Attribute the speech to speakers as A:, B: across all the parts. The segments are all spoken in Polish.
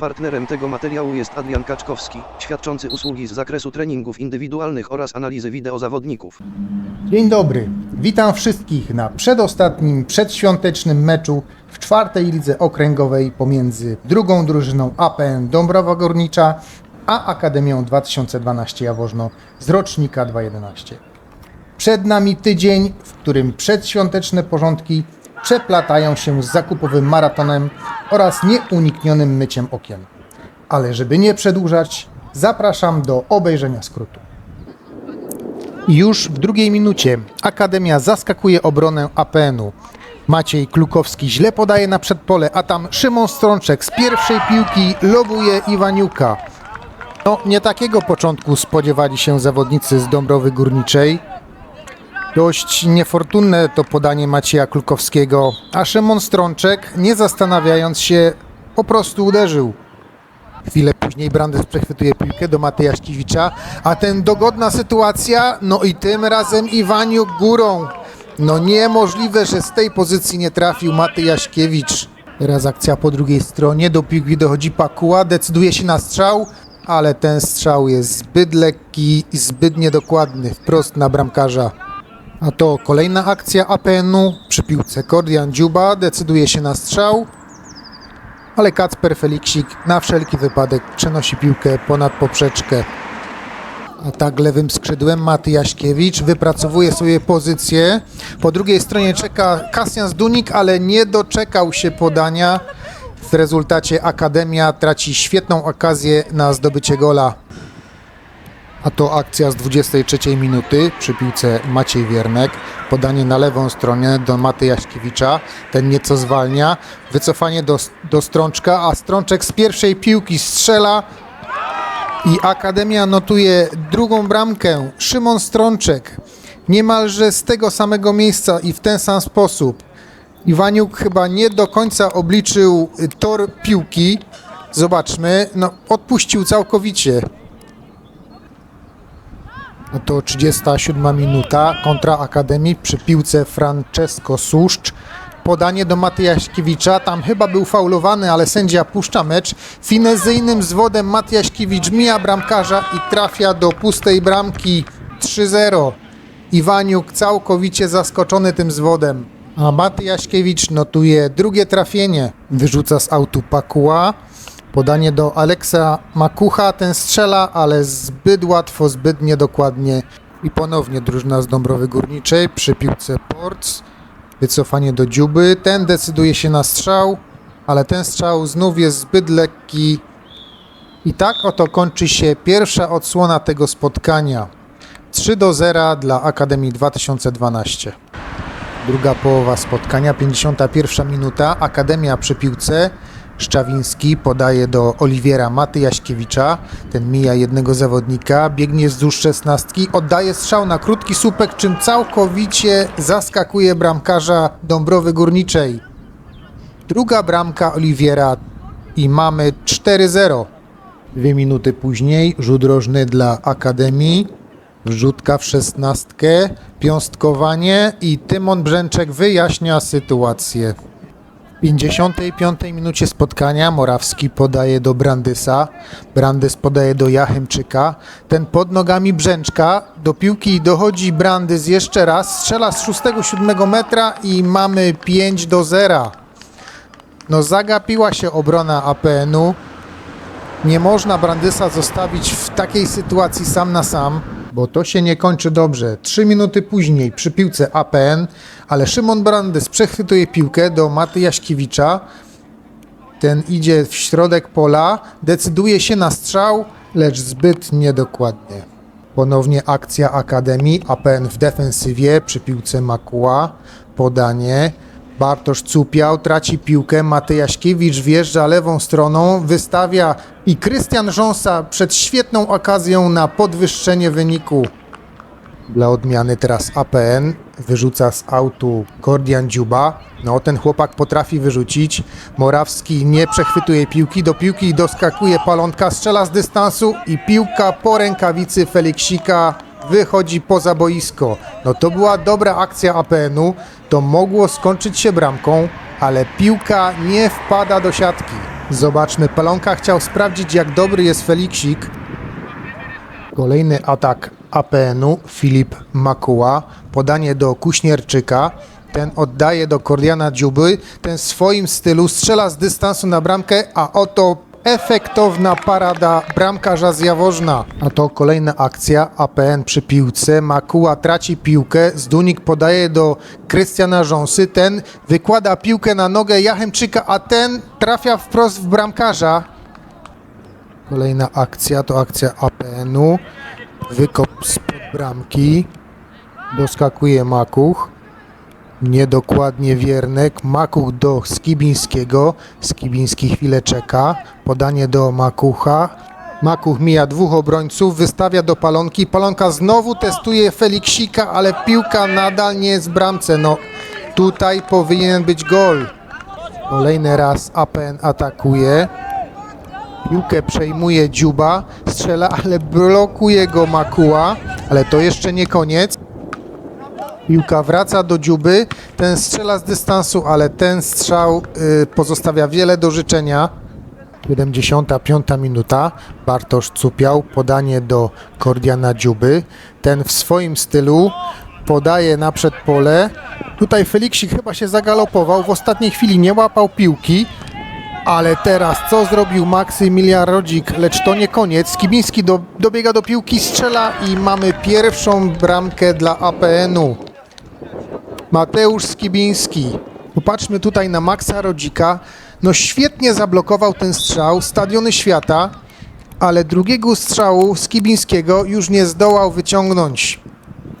A: Partnerem tego materiału jest Adrian Kaczkowski, świadczący usługi z zakresu treningów indywidualnych oraz analizy wideo zawodników.
B: Dzień dobry, witam wszystkich na przedostatnim przedświątecznym meczu w czwartej lidze okręgowej pomiędzy drugą drużyną APN Dąbrowa Górnicza a Akademią 2012 Jaworzno z rocznika 2.11. Przed nami tydzień, w którym przedświąteczne porządki przeplatają się z zakupowym maratonem oraz nieuniknionym myciem okien. Ale żeby nie przedłużać, zapraszam do obejrzenia skrótu. Już w drugiej minucie Akademia zaskakuje obronę APN-u. Maciej Klukowski źle podaje na przedpole, a tam Szymon Strączek z pierwszej piłki lobuje Iwaniuka. No, nie takiego początku spodziewali się zawodnicy z Dąbrowy Górniczej. Dość niefortunne to podanie Macieja Klukowskiego, a Szymon Strączek, nie zastanawiając się, po prostu uderzył. Chwilę później Brandes przechwytuje piłkę do Mateja Ściwicza, a ten dogodna sytuacja, no i tym razem Iwaniuk górą. No niemożliwe, że z tej pozycji nie trafił Matej Jaśkiewicz. Teraz akcja po drugiej stronie, do piłki dochodzi Pakuła, decyduje się na strzał, ale ten strzał jest zbyt lekki i zbyt niedokładny, wprost na bramkarza. A to kolejna akcja APN-u przy piłce Kordian Dziuba decyduje się na strzał, ale Kacper Feliksik na wszelki wypadek przenosi piłkę ponad poprzeczkę. A tak lewym skrzydłem Maty Jaśkiewicz wypracowuje sobie pozycję. Po drugiej stronie czeka Kasjan Zdunik, ale nie doczekał się podania. W rezultacie Akademia traci świetną okazję na zdobycie gola. A to akcja z 23 minuty przy piłce Maciej Wiernek. Podanie na lewą stronę do Maty Jaśkiewicza. Ten nieco zwalnia. Wycofanie do, do Strączka, a Strączek z pierwszej piłki strzela. I Akademia notuje drugą bramkę. Szymon Strączek. Niemalże z tego samego miejsca i w ten sam sposób. Iwaniuk chyba nie do końca obliczył tor piłki. Zobaczmy. No, odpuścił całkowicie. No to 37 minuta kontra Akademii przy piłce Francesco Suszcz. Podanie do Matyjaśkiewicza, tam chyba był faulowany, ale sędzia puszcza mecz. Finezyjnym zwodem Matyjaśkiewicz mija bramkarza i trafia do pustej bramki 3-0. Iwaniuk całkowicie zaskoczony tym zwodem. A Matyjaśkiewicz notuje drugie trafienie. Wyrzuca z autu Pakuła. Podanie do Aleksa Makucha, ten strzela, ale zbyt łatwo, zbyt niedokładnie. I ponownie drużyna z Dąbrowy Górniczej przy piłce Ports. Wycofanie do Dziuby, ten decyduje się na strzał, ale ten strzał znów jest zbyt lekki. I tak oto kończy się pierwsza odsłona tego spotkania. 3 do 0 dla Akademii 2012. Druga połowa spotkania, 51 minuta, Akademia przy piłce. Szczawiński podaje do Oliwiera Maty Jaśkiewicza. Ten mija jednego zawodnika, biegnie wzdłuż szesnastki, oddaje strzał na krótki słupek, czym całkowicie zaskakuje bramkarza Dąbrowy Górniczej. Druga bramka Oliwiera i mamy 4-0. Dwie minuty później rzut rożny dla Akademii. Wrzutka w szesnastkę, piąstkowanie i Tymon Brzęczek wyjaśnia sytuację. W 55 minucie spotkania Morawski podaje do Brandysa, Brandys podaje do Jachemczyka, ten pod nogami Brzęczka, do piłki dochodzi Brandys jeszcze raz, strzela z 6-7 metra i mamy 5 do 0. No zagapiła się obrona APN-u, nie można Brandysa zostawić w takiej sytuacji sam na sam, bo to się nie kończy dobrze. Trzy minuty później przy piłce APN, ale Szymon Brandys przechwytuje piłkę do Maty Jaśkiewicza. Ten idzie w środek pola, decyduje się na strzał, lecz zbyt niedokładnie. Ponownie akcja Akademii, APN w defensywie przy piłce Makuła, podanie. Bartosz Cupiał traci piłkę, Matej Jaśkiewicz wjeżdża lewą stroną, wystawia i Krystian Rząsa przed świetną okazją na podwyższenie wyniku. Dla odmiany teraz APN wyrzuca z autu Kordian Dziuba. No ten chłopak potrafi wyrzucić. Morawski nie przechwytuje piłki, do piłki doskakuje Palątka, strzela z dystansu i piłka po rękawicy Feliksika wychodzi poza boisko. No to była dobra akcja APN-u, to mogło skończyć się bramką, ale piłka nie wpada do siatki. Zobaczmy, Palonka chciał sprawdzić jak dobry jest Feliksik. Kolejny atak APN-u, Filip Makuła. Podanie do Kuśnierczyka. Ten oddaje do Kordiana Dziuby. Ten w swoim stylu strzela z dystansu na bramkę, a oto efektowna parada bramkarza z Jaworzna. A to kolejna akcja APN przy piłce. Makuła traci piłkę. Zdunik podaje do Krystiana Rząsy. Ten wykłada piłkę na nogę Jachemczyka, a ten trafia wprost w bramkarza. Kolejna akcja to akcja APN-u. Wykop spod bramki. Doskakuje Makuch. Niedokładnie Wiernek. Makuch do Skibińskiego. Skibiński chwilę czeka. Podanie do Makucha. Makuch mija dwóch obrońców, wystawia do Palonki. Palonka znowu testuje Feliksika, ale piłka nadal nie jest w bramce. No tutaj powinien być gol. Kolejny raz APN atakuje. Piłkę przejmuje Dziuba, strzela, ale blokuje go Makuła, ale to jeszcze nie koniec. Piłka wraca do Dziuby, ten strzela z dystansu, ale ten strzał y, pozostawia wiele do życzenia. 75 minuta, Bartosz Cupiał, podanie do Kordiana Dziuby. Ten w swoim stylu podaje na przedpole. Tutaj Feliksik chyba się zagalopował, w ostatniej chwili nie łapał piłki, ale teraz co zrobił Maksymilian Rodzik? Lecz to nie koniec. Skibiński do, dobiega do piłki, strzela i mamy pierwszą bramkę dla APN-u. Mateusz Skibiński. Popatrzmy tutaj na Maxa Rodzika. No świetnie zablokował ten strzał, stadiony świata, ale drugiego strzału Skibińskiego już nie zdołał wyciągnąć.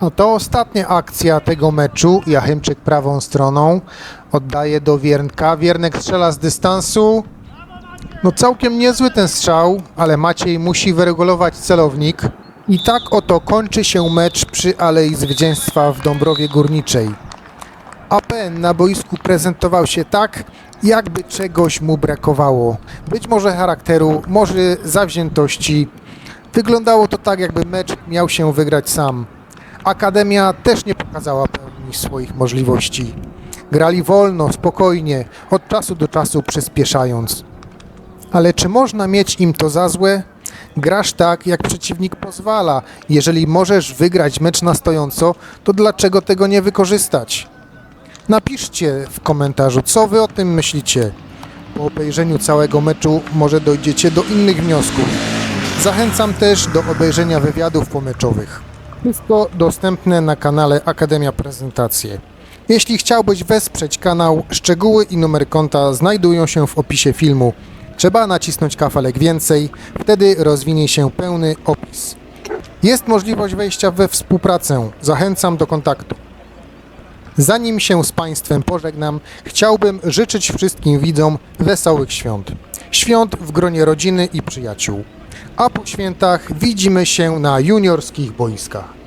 B: No to ostatnia akcja tego meczu. Jachymczyk prawą stroną oddaje do Wiernka. Wiernek strzela z dystansu. No całkiem niezły ten strzał, ale Maciej musi wyregulować celownik. I tak oto kończy się mecz przy Alei Zwycięstwa w Dąbrowie Górniczej. APN na boisku prezentował się tak, jakby czegoś mu brakowało. Być może charakteru, może zawziętości. Wyglądało to tak, jakby mecz miał się wygrać sam. Akademia też nie pokazała pełni swoich możliwości. Grali wolno, spokojnie, od czasu do czasu przyspieszając. Ale czy można mieć im to za złe? Grasz tak, jak przeciwnik pozwala. Jeżeli możesz wygrać mecz na stojąco, to dlaczego tego nie wykorzystać? Napiszcie w komentarzu, co wy o tym myślicie. Po obejrzeniu całego meczu może dojdziecie do innych wniosków. Zachęcam też do obejrzenia wywiadów pomeczowych. Wszystko dostępne na kanale Akademia Prezentacje. Jeśli chciałbyś wesprzeć kanał, szczegóły i numer konta znajdują się w opisie filmu. Trzeba nacisnąć kafelek więcej, wtedy rozwinie się pełny opis. Jest możliwość wejścia we współpracę. Zachęcam do kontaktu. Zanim się z Państwem pożegnam, chciałbym życzyć wszystkim widzom wesołych świąt. Świąt w gronie rodziny i przyjaciół. A po świętach widzimy się na juniorskich boiskach.